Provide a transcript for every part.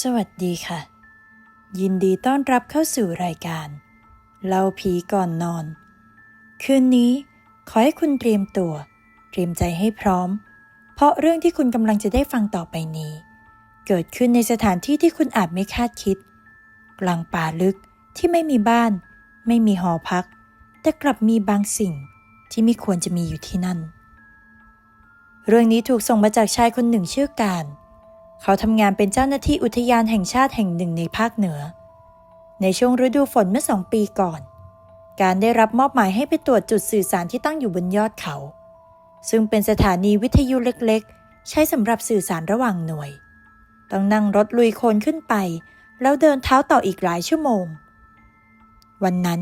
สวัสดีค่ะ ยินดีต้อนรับเข้าสู่รายการ เล่าผีก่อนนอน คืนนี้ขอให้คุณเตรียมตัว เตรียมใจให้พร้อม เพราะเรื่องที่คุณกำลังจะได้ฟังต่อไปนี้ เกิดขึ้นในสถานที่ที่คุณอาจไม่คาดคิด กลางป่าลึกที่ไม่มีบ้าน ไม่มีหอพัก แต่กลับมีบางสิ่งที่ไม่ควรจะมีอยู่ที่นั่น เรื่องนี้ถูกส่งมาจากชายคนหนึ่งชื่อการเเขาทำงานเป็นเจ้าหน้าที่อุทยานแห่งชาติแห่งหนึ่งในภาคเหนือ ในช่วงฤดูฝนเมื่อสองปีก่อน การได้รับมอบหมายให้ไปตรวจจุดสื่อสารที่ตั้งอยู่บนยอดเขา ซึ่งเป็นสถานีวิทยุเล็กๆ ใช้สำหรับสื่อสารระหว่างหน่วย ต้องนั่งรถลุยโคลนขึ้นไป แล้วเดินเท้าต่ออีกหลายชั่วโมง วันนั้น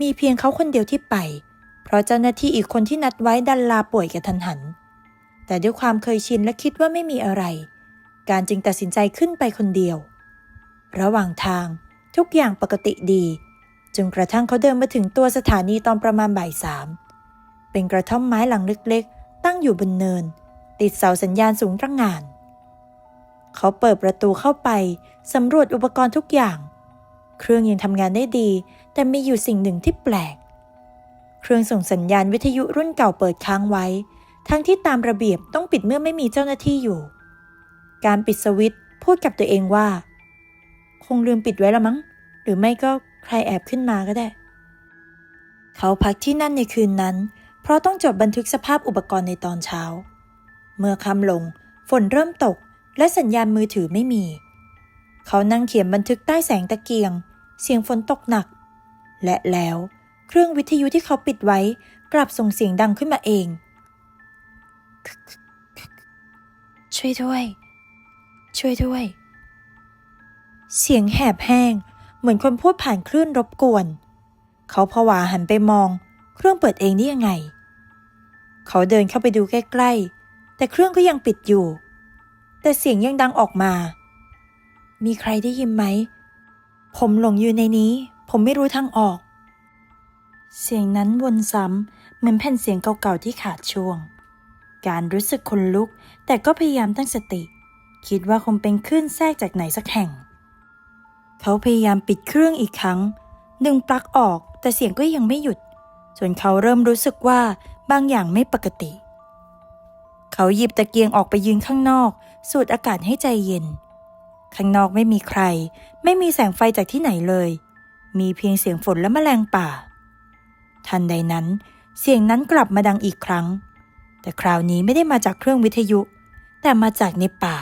มีเพียงเขาคนเดียวที่ไป เพราะเจ้าหน้าที่อีกคนที่นัดไว้ดันลาป่วยกระทันหัน แต่ด้วยความเคยชินและคิดว่าไม่มีอะไร การจึงตัดสินใจขึ้นไปคนเดียว ระหว่างทางทุกอย่างปกติดีจนกระทั่งเขาเดินมาถึงตัวสถานีตอนประมาณบ่ายสามเป็นกระท่อมไม้หลังเล็กๆ ตั้งอยู่บนเนิน ติดเสาสัญญาณสูงตระหง่าน เขาเปิดประตูเข้าไปสำรวจอุปกรณ์ทุกอย่าง เครื่องยังทำงานได้ดี แต่มีอยู่สิ่งหนึ่งที่แปลก เครื่องส่งสัญญาณวิทยุรุ่นเก่าเปิดค้างไว้ ทั้งที่ตามระเบียบต้องปิดเมื่อไม่มีเจ้าหน้าที่อยู่ การปิดสวิตช์พูดกับตัวเองว่า คงลืมปิดไว้ละมั้ง หรือไม่ก็ใครแอบขึ้นมาก็ได้ เขาพักที่นั่นในคืนนั้น เพราะต้องจดบันทึกสภาพอุปกรณ์ในตอนเช้า เมื่อค่ำลง ฝนเริ่มตก และสัญญาณมือถือไม่มี เขานั่งเขียนบันทึกใต้แสงตะเกียง เสียงฝนตกหนัก และแล้วเครื่องวิทยุที่เขาปิดไว้กลับส่งเสียงดังขึ้นมาเอง ช่วยด้วย ช่วยด้วย เสียงแหบแห้ง เหมือนคนพูดผ่านคลื่นรบกวน เขาผวาหันไปมอง เครื่องเปิดเองได้ยังไง เขาเดินเข้าไปดูใกล้ๆ แต่เครื่องก็ยังปิดอยู่ แต่เสียงยังดังออกมา มีใครได้ยินไหม ผมหลงอยู่ในนี้ ผมไม่รู้ทางออก เสียงนั้นวนซ้ำเหมือนแผ่นเสียงเก่าๆที่ขาดช่วง การรู้สึกขนลุกแต่ก็พยายามตั้งสติ คิดว่าคงเป็นคลื่นแทรกจากไหนสักแห่ง เขาพยายามปิดเครื่องอีกครั้ง ดึงปลั๊กออกแต่เสียงก็ยังไม่หยุด จนเขาเริ่มรู้สึกว่าบางอย่างไม่ปกติ เขาหยิบตะเกียงออกไปยืนข้างนอก สูดอากาศให้ใจเย็น ข้างนอกไม่มีใคร ไม่มีแสงไฟจากที่ไหนเลย มีเพียงเสียงฝนและแมลงป่า ทันใดนั้น เสียงนั้นกลับมาดังอีกครั้ง แต่คราวนี้ไม่ได้มาจากเครื่องวิทยุ แต่มาจากในป่า